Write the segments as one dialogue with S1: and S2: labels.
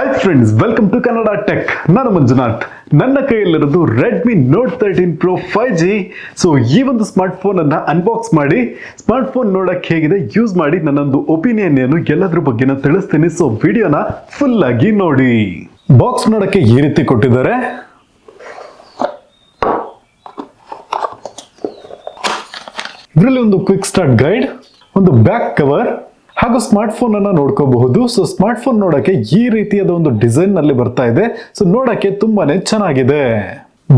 S1: Hi friends welcome to Kannada tech ನಾನು ಮಂಜುನಾಥ್. ನನ್ನ ಕೈಯಲ್ಲಿರೋದು Redmi note thirteen pro five G so ಈ ಒಂದು smartphone ಅನ್ನ ಅನ್ಬಾಕ್ಸ್ ಮಾಡಿ ಸ್ಮಾರ್ಟ್ ಫೋನ್ ನೋಡೋಕ್ಕೆ ಹೇಗಿದೆ ಯೂಸ್ ಮಾಡಿ ನನ್ನೊಂದು ಒಪಿನಿಯನ್ ಏನು ಎಲ್ಲದ್ರ ಬಗ್ಗೆನ ತಿಳಿಸ್ತೀನಿ. ಸೊ ವಿಡಿಯೋನ ಫುಲ್ ಆಗಿ ನೋಡಿ. ಬಾಕ್ಸ್ ನೋಡೋಕ್ಕೆ ಈ ರೀತಿ ಕೊಟ್ಟಿದ್ದಾರೆ. ಇದರಲ್ಲಿ ಒಂದು ಕ್ವಿಕ್ ಸ್ಟಾರ್ಟ್ ಗೈಡ್ ಒಂದು ಬ್ಯಾಕ್ ಕವರ್ ಹಾಗೂ ಸ್ಮಾರ್ಟ್ ಫೋನ್ ಅನ್ನ ನೋಡ್ಕೋಬಹುದು. ಸೊ ಸ್ಮಾರ್ಟ್ ಫೋನ್ ನೋಡಕ್ಕೆ ಈ ರೀತಿಯಾದ ಒಂದು ಡಿಸೈನ್ನಲ್ಲಿ ಬರ್ತಾ ಇದೆ. ಸೊ ನೋಡಕ್ಕೆ ತುಂಬಾನೇ ಚೆನ್ನಾಗಿದೆ.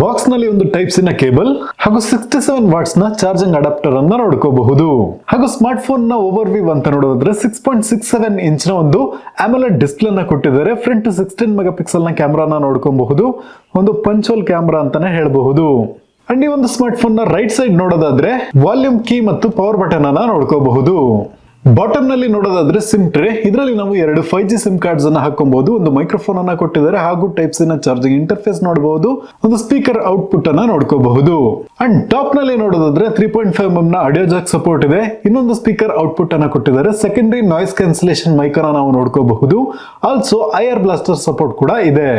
S1: ಬಾಕ್ಸ್ನಲ್ಲಿ ಒಂದು ಟೈಪ್ಸ್ ಇನ ಕೇಬಲ್ ಹಾಗೂ ಸಿಕ್ಸ್ಟಿ ಸೆವೆನ್ ವಾಟ್ಸ್ನ ಚಾರ್ಜಿಂಗ್ ಅಡಾಪ್ಟರ್ ಅನ್ನ ನೋಡ್ಕೋಬಹುದು. ಹಾಗೂ ಸ್ಮಾರ್ಟ್ ಫೋನ್ನ ಓವರ್ ವ್ಯೂ ಅಂತ ನೋಡೋದಾದ್ರೆ ಸಿಕ್ಸ್ ಪಾಯಿಂಟ್ ಸಿಕ್ಸ್ ಸೆವೆನ್ ಇಂಚ್ನ ಒಂದು ಆಮಲೆಟ್ ಡಿಸ್ಪ್ಲೇ ನ ಕೊಟ್ಟಿದ್ದಾರೆ. ಫ್ರಂಟ್ ಸಿಕ್ಸ್ಟೀನ್ ಮೆಗಾ ಪಿಕ್ಸೆಲ್ನ ಕ್ಯಾಮ್ರಾನ ನೋಡ್ಕೋಬಹುದು. ಒಂದು ಪಂಚೋಲ್ ಕ್ಯಾಮ್ರಾ ಅಂತಾನೆ ಹೇಳಬಹುದು. ಅಂಡ್ ಈ ಒಂದು ಸ್ಮಾರ್ಟ್ ಫೋನ್ನ ರೈಟ್ ಸೈಡ್ ನೋಡೋದಾದ್ರೆ ವಾಲ್ಯೂಮ್ ಕೀ ಮತ್ತು ಪವರ್ ಬಟನ್ ಅನ್ನ ನೋಡ್ಕೋಬಹುದು. ಬಾಟಮ್ನಲ್ಲಿ ನೋಡೋದಾದ್ರೆ ಸಿಮ್ ಟ್ರೇ ಇದರಲ್ಲಿ ನಾವು ಎರಡು ಫೈವ್ ಜಿ ಸಿಮ್ ಕಾರ್ಡ್ಸ್ ಅನ್ನ ಹಾಕೊಬಹುದು ಒಂದು ಮೈಕ್ರೋಫೋನ್ ಅನ್ನ ಕೊಟ್ಟಿದ್ದಾರೆ, ಹಾಗೂ ಟೈಪ್ಸ್ ಇನ ಚಾರ್ಜಿಂಗ್ ಇಂಟರ್ಫೇಸ್ ನೋಡಬಹುದು ಒಂದು ಸ್ಪೀಕರ್ ಔಟ್ಪುಟ್ ಅನ್ನ ನೋಡ್ಕೋಬಹುದು. ಅಂಡ್ ಟಾಪ್ನಲ್ಲಿ ನೋಡೋದಾದ್ರೆ ತ್ರೀ ಪಾಯಿಂಟ್ ಫೈವ್ ಎಂ ನ ಆಡಿಯೋ ಜಾಕ್ ಸಪೋರ್ಟ್ ಇದೆ. ಇನ್ನೊಂದು ಸ್ಪೀಕರ್ ಔಟ್ಪುಟ್ ಅನ್ನ ಕೊಟ್ಟಿದ್ದಾರೆ. ಸೆಕೆಂಡರಿ ನಾಯ್ಸ್ ಕ್ಯಾನ್ಸಲೇಷನ್ ಮೈಕ್ ಅನ್ನ ನಾವು ನೋಡ್ಕೋಬಹುದು. ಆಲ್ಸೋ ಐಆರ್ ಬ್ಲಾಸ್ಟರ್ ಸಪೋರ್ಟ್ ಕೂಡ ಇದೆ.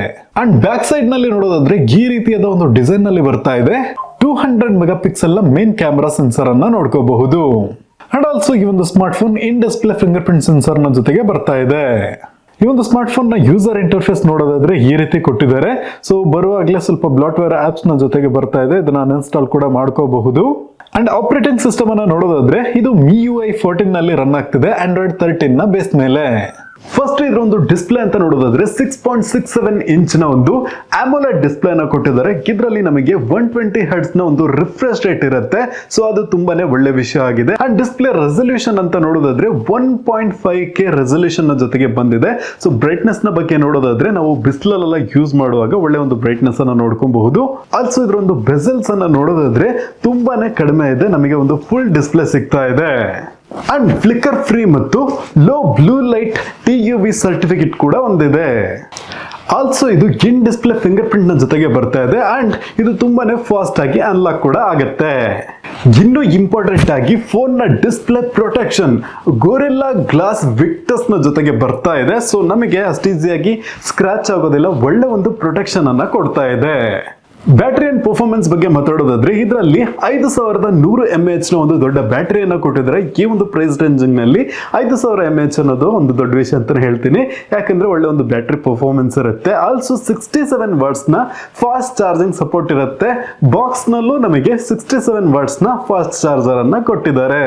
S1: ಅಂಡ್ ಬ್ಯಾಕ್ ಸೈಡ್ನಲ್ಲಿ ನೋಡೋದಾದ್ರೆ ಈ ರೀತಿಯಾದ ಒಂದು ಡಿಸೈನ್ನಲ್ಲಿ ಬರ್ತಾ ಇದೆ. ಟೂ ಹಂಡ್ರೆಡ್ ಮೆಗಾ ಪಿಕ್ಸೆಲ್ನ ಮೇನ್ ಕ್ಯಾಮೆರಾ ಸೆನ್ಸರ್ ಅನ್ನ ನೋಡ್ಕೋಬಹುದು. ಅಂಡ್ ಆಲ್ಸೋ ಈ ಒಂದು smartphone in display fingerprint ಸೆನ್ಸರ್ನ ಜೊತೆಗೆ ಬರ್ತಾ ಇದೆ. ಈ ಒಂದು ಸ್ಮಾರ್ಟ್ ಫೋನ್ನ ಯೂಸರ್ ಇಂಟರ್ಫೇಸ್ ನೋಡೋದಾದ್ರೆ ಈ ರೀತಿ ಕೊಟ್ಟಿದ್ದಾರೆ. ಸೊ ಬರುವಾಗಲೇ ಸ್ವಲ್ಪ ಬ್ಲಾಟ್ವೇರ್ ಆಪ್ಸ್ನ ಜೊತೆಗೆ ಬರ್ತಾ ಇದೆ. ಇದನ್ನ ಇನ್ಸ್ಟಾಲ್ ಕೂಡ ಮಾಡ್ಕೋಬಹುದು. ಅಂಡ್ ಆಪರೇಟಿಂಗ್ ಸಿಸ್ಟಮ್ ಅನ್ನ ನೋಡೋದಾದ್ರೆ ಇದು ಮಿ ಯು ಐ ಫೋರ್ಟೀನ್ನಲ್ಲಿ ರನ್ ಆಗ್ತಿದೆ. ಆಂಡ್ರಾಯ್ಡ್ ತರ್ಟೀನ್ನ ಬೇಸ್ ಮೇಲೆ. ಫಸ್ಟ್ ಇದ್ರ ಒಂದು ಡಿಸ್ಪ್ಲೇ ಅಂತ ನೋಡೋದಾದ್ರೆ ಸಿಕ್ಸ್ ಪಾಯಿಂಟ್ ಸಿಕ್ಸ್ ಸೆವೆನ್ ಇಂಚ್ನ ಒಂದು ಆಮೋಲೆಟ್ ಡಿಸ್ಪ್ಲೇನ ಕೊಟ್ಟಿದ್ದಾರೆ. ಇದರಲ್ಲಿ ನಮಗೆ ಒನ್ ಟ್ವೆಂಟಿ ನ ಒಂದು ರಿಫ್ರೆಶ್ ರೇಟ್ ಇರುತ್ತೆ. ಸೊ ಅದು ತುಂಬಾನೇ ಒಳ್ಳೆ ವಿಷಯ ಆಗಿದೆ. ಅಂಡ್ ಡಿಸ್ಪ್ಲೇ ರೆಸಲ್ಯೂಷನ್ ಅಂತ ನೋಡೋದಾದ್ರೆ one point five K resolution ಜೊತೆಗೆ ಬಂದಿದೆ. ಸೊ ಬ್ರೈಟ್ನೆಸ್ನ ಬಗ್ಗೆ ನೋಡೋದಾದ್ರೆ ನಾವು ಬಿಸಿಲಲ್ಲೆಲ್ಲ ಯೂಸ್ ಮಾಡುವಾಗ ಒಳ್ಳೆ ಒಂದು ಬ್ರೈಟ್ನೆಸ್ ಅನ್ನ ನೋಡ್ಕೊಬಹುದು. ಆಲ್ಸೋ ಇದ್ರ ಒಂದು ಬೆಸಲ್ಸ್ ಅನ್ನ ನೋಡೋದಾದ್ರೆ ತುಂಬಾನೇ ಕಡಿಮೆ ಇದೆ. ನಮಗೆ ಒಂದು ಫುಲ್ ಡಿಸ್ಪ್ಲೇ ಸಿಗ್ತಾ ಇದೆ. ಅಂಡ್ ಫ್ಲಿಕರ್ ಫ್ರೀ ಮತ್ತು low blue light T U V certificate ಕೂಡ ಒಂದಿದೆ. ಆಲ್ಸೋ ಇದು ಗಿನ್ ಡಿಸ್ಪ್ಲೇ ಫಿಂಗರ್ ಪ್ರಿಂಟ್ನ ಜೊತೆಗೆ ಬರ್ತಾ ಇದೆ ಅಂಡ್ ಇದು ತುಂಬಾನೇ ಫಾಸ್ಟ್ ಆಗಿ ಅನ್ಲಾಕ್ ಕೂಡ ಆಗುತ್ತೆ. ಇನ್ನು ಇಂಪಾರ್ಟೆಂಟ್ ಆಗಿ ಫೋನ್ನ ಡಿಸ್ಪ್ಲೇ ಪ್ರೊಟೆಕ್ಷನ್ ಗೋರೆಲ್ಲಾ ಗ್ಲಾಸ್ ವಿಕ್ಟಸ್ನ ಜೊತೆಗೆ ಬರ್ತಾ ಇದೆ. ಸೊ ನಮಗೆ ಅಷ್ಟು ಈಸಿಯಾಗಿ ಸ್ಕ್ರಾಚ್ ಆಗೋದಿಲ್ಲ. ಒಳ್ಳೆ ಒಂದು ಪ್ರೊಟೆಕ್ಷನ್ ಅನ್ನ ಕೊಡ್ತಾ ಇದೆ. ಬ್ಯಾಟರಿ ಅಂಡ್ ಪರ್ಫಾರ್ಮೆನ್ಸ್ ಬಗ್ಗೆ ಮಾತಾಡೋದಾದ್ರೆ, ಇದರಲ್ಲಿ ಐದು ಸಾವಿರದ ನೂರು ಎಂ ಎಚ್ನ ಒಂದು ದೊಡ್ಡ ಬ್ಯಾಟರಿಯನ್ನು ಕೊಟ್ಟಿದ್ದಾರೆ. ಈ ಒಂದು ಪ್ರೈಸ್ ರೇಂಜಿಂಗ್ನಲ್ಲಿ ಐದು ಸಾವಿರ ಎಂ ಎಚ್ ಅನ್ನೋದು ಒಂದು ದೊಡ್ಡ ವಿಷಯ ಅಂತ ಹೇಳ್ತೀನಿ. ಯಾಕಂದ್ರೆ ಒಳ್ಳೆ ಒಂದು ಬ್ಯಾಟ್ರಿ ಪರ್ಫಾರ್ಮೆನ್ಸ್ ಇರುತ್ತೆ. ಆಲ್ಸೋ ಸಿಕ್ಸ್ಟಿ ಸೆವೆನ್ ವರ್ಡ್ಸ್ನ ಫಾಸ್ಟ್ ಚಾರ್ಜಿಂಗ್ ಸಪೋರ್ಟ್ ಇರುತ್ತೆ. ಬಾಕ್ಸ್ ನಲ್ಲೂ ನಮಗೆ ಸಿಕ್ಸ್ಟಿ ಸೆವೆನ್ ವರ್ಡ್ಸ್ನ ಫಾಸ್ಟ್ ಚಾರ್ಜರ್ ಅನ್ನ ಕೊಟ್ಟಿದ್ದಾರೆ.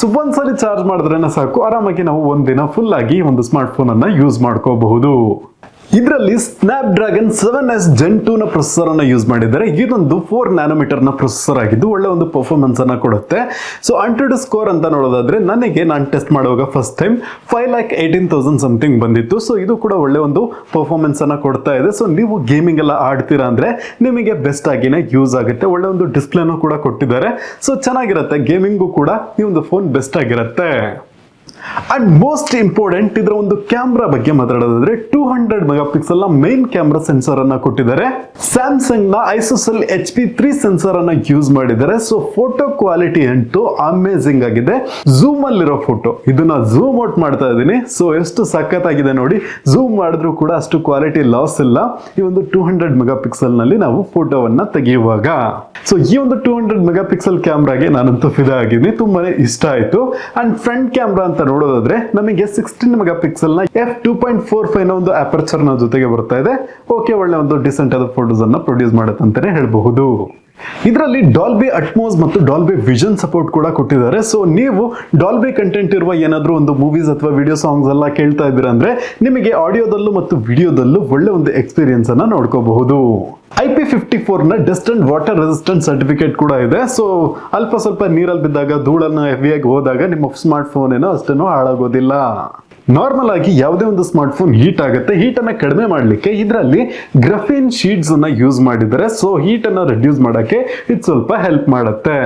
S1: ಸೊ ಒಂದ್ಸಲಿ ಚಾರ್ಜ್ ಮಾಡಿದ್ರೆ ಸಾಕು. ಆರಾಮಾಗಿ ನಾವು ಒಂದಿನ ಫುಲ್ ಆಗಿ ಒಂದು ಸ್ಮಾರ್ಟ್ ಫೋನ್ ಅನ್ನ ಯೂಸ್ ಮಾಡ್ಕೋಬಹುದು. ಇದರಲ್ಲಿ ಸ್ನ್ಯಾಪ್ ಡ್ರ್ಯಾಗನ್ ಸೆವೆನ್ ಎಸ್ ಜೆನ್ನ ಪ್ರೊಸೆಸರ್ ಅನ್ನ ಯೂಸ್ ಮಾಡಿದ್ದಾರೆ. ಇದೊಂದು ಫೋರ್ನ ಪ್ರೊಸೆಸರ್ ಆಗಿದ್ದು ಒಳ್ಳೆ ಒಂದು ಪರ್ಫಾರ್ಮೆನ್ಸ್ ಅನ್ನ ಕೊಡುತ್ತೆ. ಸೊ ಅಂಡ್ರೆಡ್ ಸ್ಕೋರ್ ಅಂತ ನೋಡೋದಾದ್ರೆ ನನಗೆ ನಾನು ಟೆಸ್ಟ್ ಮಾಡುವಾಗ first time five lakh eighteen thousand something ಬಂದಿತ್ತು. ಸೊ ಇದು ಕೂಡ ಒಳ್ಳೆ ಒಂದು ಪರ್ಫಾರ್ಮೆನ್ಸ್ ಅನ್ನ ಕೊಡ್ತಾ ಇದೆ. ಸೊ ನೀವು ಗೇಮಿಂಗ್ ಎಲ್ಲ ಆಡ್ತೀರಾ ಅಂದ್ರೆ ನಿಮಗೆ ಬೆಸ್ಟ್ ಆಗಿನೇ ಯೂಸ್ ಆಗುತ್ತೆ. ಒಳ್ಳೆ ಒಂದು ಡಿಸ್ಪ್ಲೇನೂ ಕೂಡ ಕೊಟ್ಟಿದ್ದಾರೆ. ಸೊ ಚೆನ್ನಾಗಿರುತ್ತೆ. ಗೇಮಿಂಗು ಕೂಡ ಈ ಒಂದು ಫೋನ್ ಬೆಸ್ಟ್ ಆಗಿರುತ್ತೆ. ಅಂಡ್ ಮೋಸ್ಟ್ ಇಂಪಾರ್ಟೆಂಟ್ ಇದರ ಒಂದು ಕ್ಯಾಮ್ರಾ ಬಗ್ಗೆ ಮಾತಾಡೋದಾದ್ರೆ two hundred megapixel main camera sensor ಅನ್ನ ಕೊಟ್ಟಿದ್ದಾರೆ. ಸ್ಯಾಮ್ಸಂಗ್ನ ISOCELL H P three sensor ಅನ್ನ ಯೂಸ್ ಮಾಡಿದ್ದಾರೆ. ಸೊ ಫೋಟೋ ಕ್ವಾಲಿಟಿ ಅಂತೂ ಅಮೇಸಿಂಗ್ ಆಗಿದೆ. ಝೂಮ್ ಅಲ್ಲಿರೋ ಫೋಟೋ ಇದನ್ನ ಝೂಮ್ ಔಟ್ ಮಾಡ್ತಾ ಇದ್ದೀನಿ. ಸೊ ಎಷ್ಟು ಸಖತ್ತಾಗಿದೆ ನೋಡಿ. ಝೂಮ್ ಮಾಡಿದ್ರು ಕೂಡ ಅಷ್ಟು ಕ್ವಾಲಿಟಿ ಲಾಸ್ ಇಲ್ಲ. ಈ ಒಂದು ಟೂ ಹಂಡ್ರೆಡ್ ಮೆಗಾ ನಲ್ಲಿ ನಾವು ಫೋಟೋವನ್ನ ತೆಗೆಯುವಾಗ. ಸೊ ಈ ಒಂದು ಟೂ ಹಂಡ್ರೆಡ್ ಮೆಗಾ ಪಿಕ್ಸೆಲ್ ಕ್ಯಾಮ್ರಾಗೆ ನಾನಂತೂ ಫಿದಾ ಆಗಿದ್ದೀನಿ. ತುಂಬಾನೇ ಇಷ್ಟ ಆಯ್ತು. ಅಂಡ್ ಫ್ರಂಟ್ ಕ್ಯಾಮ್ರಾ ಅಂತ ನೋಡೋದಾದ್ರೆ ನಮಗೆ ಸಿಕ್ಸ್ಟೀನ್ ಮೆಗಾ ಪಿಕ್ಸೆಲ್ನ ಎಫ್ ಟೂ ಪಾಯಿಂಟ್ ಫೋರ್ ಫೈವ್ನ ಒಂದು ಅಪರ್ಚರ್ನ ಜೊತೆಗೆ ಬರ್ತಾ ಇದೆ. ಓಕೆ ಒಳ್ಳೆ ಒಂದು ಡಿಸೆಂಟ್ ಆದ ಫೋಟೋಸ್ ಅನ್ನ ಪ್ರೊಡ್ಯೂಸ್ ಮಾಡುತ್ತೆ ಅಂತಾನೆ ಹೇಳ್ಬಹುದು. ಇದರಲ್ಲಿ ಡಾಲ್ಬಿ ಅಟ್ಮೋಸ್ ಮತ್ತು ಡಾಲ್ಬಿ ವಿಷನ್ ಸಪೋರ್ಟ್ ಕೂಡ ಕೊಟ್ಟಿದ್ದಾರೆ. ಸೊ ನೀವು ಡಾಲ್ಬಿ ಕಂಟೆಂಟ್ ಇರುವ ಏನಾದರೂ ಒಂದು ಮೂವೀಸ್ ಅಥವಾ ವಿಡಿಯೋ ಸಾಂಗ್ಸ್ ಎಲ್ಲ ಕೇಳ್ತಾ ಇದ್ದೀರಾ ಅಂದರೆ ನಿಮಗೆ ಆಡಿಯೋದಲ್ಲೂ ಮತ್ತು ವಿಡಿಯೋದಲ್ಲೂ ಒಳ್ಳೆ ಒಂದು ಎಕ್ಸ್ಪೀರಿಯನ್ಸ್ ಅನ್ನು ನೋಡ್ಕೋಬಹುದು. I P fifty ಫೋರ್ನ dust and water resistant certificate ಕೂಡ ಇದೆ. ಸೊ ಅಲ್ಪ ಸ್ವಲ್ಪ ನೀರಲ್ಲಿ ಬಿದ್ದಾಗ, ಧೂಳನ್ನು ಹೆವಿಯಾಗಿ ಹೋದಾಗ ನಿಮ್ಮ ಸ್ಮಾರ್ಟ್ ಫೋನ್ ಏನೋ ಅಷ್ಟೇನೋ ಹಾಳಾಗೋದಿಲ್ಲ. ನಾರ್ಮಲ್ ಆಗಿ ಯಾವುದೇ ಒಂದು ಸ್ಮಾರ್ಟ್ ಫೋನ್ ಹೀಟ್ ಆಗುತ್ತೆ ಹೀಟ್ ಅನ್ನ ಕಡಿಮೆ ಮಾಡಲಿಕ್ಕೆ ಇದರಲ್ಲಿ ಗ್ರಫೀನ್ ಶೀಟ್ಸ್ ಅನ್ನ ಯೂಸ್ ಮಾಡಿದರೆ ಸೊ ಹೀಟ್ ಅನ್ನ ರಿಡ್ಯೂಸ್ ಮಾಡೋಕ್ಕೆ ಇದು ಸ್ವಲ್ಪ ಹೆಲ್ಪ್ ಮಾಡುತ್ತೆ.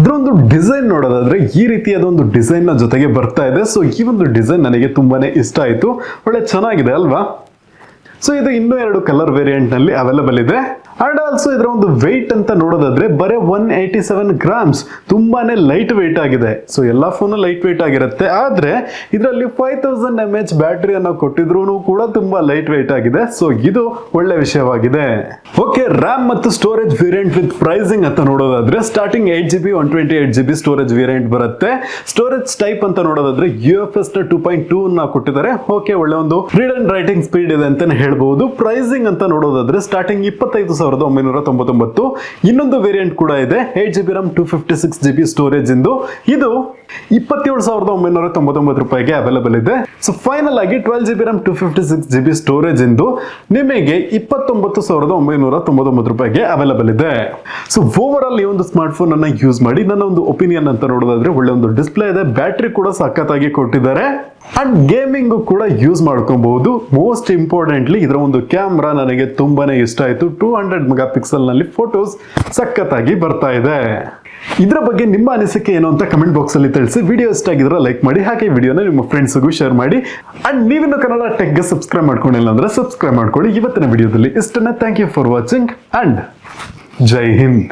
S1: ಇದರೊಂದು ಡಿಸೈನ್ ನೋಡೋದಾದ್ರೆ ಈ ರೀತಿಯಾದ ಒಂದು ಡಿಸೈನ್ ಜೊತೆಗೆ ಬರ್ತಾ ಇದೆ. ಸೊ ಈ ಒಂದು ಡಿಸೈನ್ ನನಗೆ ತುಂಬಾನೇ ಇಷ್ಟ ಆಯ್ತು. ಒಳ್ಳೆ ಚೆನ್ನಾಗಿದೆ ಅಲ್ವಾ? ಸೊ ಇದು ಇನ್ನೂ ಎರಡು ಕಲರ್ ವೇರಿಯಂಟ್ನಲ್ಲಿ ಅವೈಲಬಲ್ ಇದೆ. ಅಂಡ್ ಆಲ್ಸೋ ಇದರ ಒಂದು ವೆಯ್ಟ್ ಅಂತ ನೋಡೋದಾದ್ರೆ ಬರೀ ಒನ್ ಏಯ್ಟಿ ಸೆವೆನ್ ಗ್ರಾಮ್ಸ್ ತುಂಬಾನೇ ಲೈಟ್ ವೆಯ್ಟ್ ಆಗಿದೆ. ಸೊ ಎಲ್ಲಾ ಫೋನ್ ಲೈಟ್ ವೆಯ್ಟ್ ಆಗಿರುತ್ತೆ. ಆದ್ರೆ ಇದರಲ್ಲಿ ಫೈವ್ ತೌಸಂಡ್ ಎಂ ಎಚ್ ಬ್ಯಾಟ್ರಿಯನ್ನು ಕೊಟ್ಟಿದ್ರು ಕೂಡ ತುಂಬಾ ಲೈಟ್ ವೆಯ್ಟ್ ಆಗಿದೆ. ಸೊ ಇದು ಒಳ್ಳೆ ವಿಷಯವಾಗಿದೆ. ಓಕೆ ರ್ಯಾಮ್ ಮತ್ತು ಸ್ಟೋರೇಜ್ ವೇರಿಯಂಟ್ ವಿತ್ ಪ್ರೈಸಿಂಗ್ ಅಂತ ನೋಡೋದಾದ್ರೆ starting eight G B one twenty eight G B storage variant ಬರುತ್ತೆ. ಸ್ಟೋರೇಜ್ ಟೈಪ್ ಅಂತ ನೋಡೋದಾದ್ರೆ ಯು ಎಫ್ ಎಸ್ನ ಟೂ ಪಾಯಿಂಟ್ ಟೂ ನ ಕೊಟ್ಟಿದ್ದಾರೆ. ಓಕೆ ಒಳ್ಳೆ ಒಂದು ರೀಡ್ ಅಂಡ್ ರೈಟಿಂಗ್ ಸ್ಪೀಡ್ ಇದೆ ಅಂತಾನೆ ಹೇಳಬಹುದು ಪ್ರೈಸಿಂಗ್ ಅಂತ ನೋಡೋದಾದ್ರೆ ಸ್ಟಾರ್ಟಿಂಗ್ ಇಪ್ಪತ್ತೈದು ಸಾವಿರದ ಒಂಬೈನೂರ ತೊಂಬತ್ತೊಂಬತ್ತು. ಇನ್ನೊಂದು ವೇರಿಯಂಟ್ ಕೂಡ ಇದೆ. Eight G B RAM two fifty six G B storage ಇಂದು. ಇದು ಇಪ್ಪತ್ತೇಳು ಸಾವಿರದ ಒಂಬೈನೂರ ತೊಂಬತ್ತೊಂಬತ್ತು ರೂಪಾಯಿಗೆ ಅವೈಲೇಬಲ್ ಇದೆ. ಸೊ ಫೈನಲ್ ಆಗಿ twelve G B RAM two fifty six G B storage ಇಂದು ನಿಮಗೆ ಇಪ್ಪತ್ತೊಂಬತ್ತು ಸಾವಿರದ ಒಂಬೈನೂರ ತೊಂಬತ್ತೊಂಬತ್ತು ರೂಪಾಯಿಗೆ ಅವೈಲೇಬಲ್ ಇದೆ. ಸೊ ಓವರ್ ಆಲ್ ಈ ಒಂದು ಸ್ಮಾರ್ಟ್ ಫೋನ್ ಅನ್ನ ಯೂಸ್ ಮಾಡಿ, ನನ್ನ ಒಂದು ಒಪಿನಿಯನ್ ಅಂತ ನೋಡೋದಾದ್ರೆ ಒಳ್ಳೆ ಒಂದು ಡಿಸ್ಪ್ಲೇ ಇದೆ. ಬ್ಯಾಟ್ರಿ ಕೂಡ ಸಖತ್ತಾಗಿ ಕೊಟ್ಟಿದ್ದಾರೆ. ಅಂಡ್ ಗೇಮಿಂಗ್ ಕೂಡ ಯೂಸ್ ಮಾಡ್ಕೊಬಹುದು. ಮೋಸ್ಟ್ ಇಂಪಾರ್ಟೆಂಟ್ಲಿ ಇದರ ಒಂದು ಕ್ಯಾಮ್ರಾ ನನಗೆ ತುಂಬಾನೇ ಇಷ್ಟ ಆಯಿತು. ಟೂ ಹಂಡ್ರೆಡ್ ಮೆಗಾ ಪಿಕ್ಸೆಲ್ನಲ್ಲಿ ಫೋಟೋಸ್ ಸಖತ್ತಾಗಿ ಬರ್ತಾ ಇದೆ. ಇದರ ಬಗ್ಗೆ ನಿಮ್ಮ ಅನಿಸಿಕೆ ಏನು ಅಂತ ಕಮೆಂಟ್ ಬಾಕ್ಸ್ ಅಲ್ಲಿ ತಿಳಿಸಿ. ವಿಡಿಯೋ ಇಷ್ಟ ಆಗಿದ್ರೆ ಲೈಕ್ ಮಾಡಿ, ಹಾಗೆ ವಿಡಿಯೋನ ನಿಮ್ಮ ಫ್ರೆಂಡ್ಸ್ಗೂ ಶೇರ್ ಮಾಡಿ. ಅಂಡ್ ನೀವಿನ್ನು ಕನ್ನಡ ಟೆಕ್ಗೆ ಸಬ್ಸ್ಕ್ರೈಬ್ ಮಾಡ್ಕೊಂಡಿಲ್ಲ ಅಂದ್ರೆ ಸಬ್ಸ್ಕ್ರೈಬ್ ಮಾಡ್ಕೊಳ್ಳಿ. ಇವತ್ತಿನ ವಿಡಿಯೋದಲ್ಲಿ ಇಷ್ಟನ್ನ. Thank you for watching and Jai Hind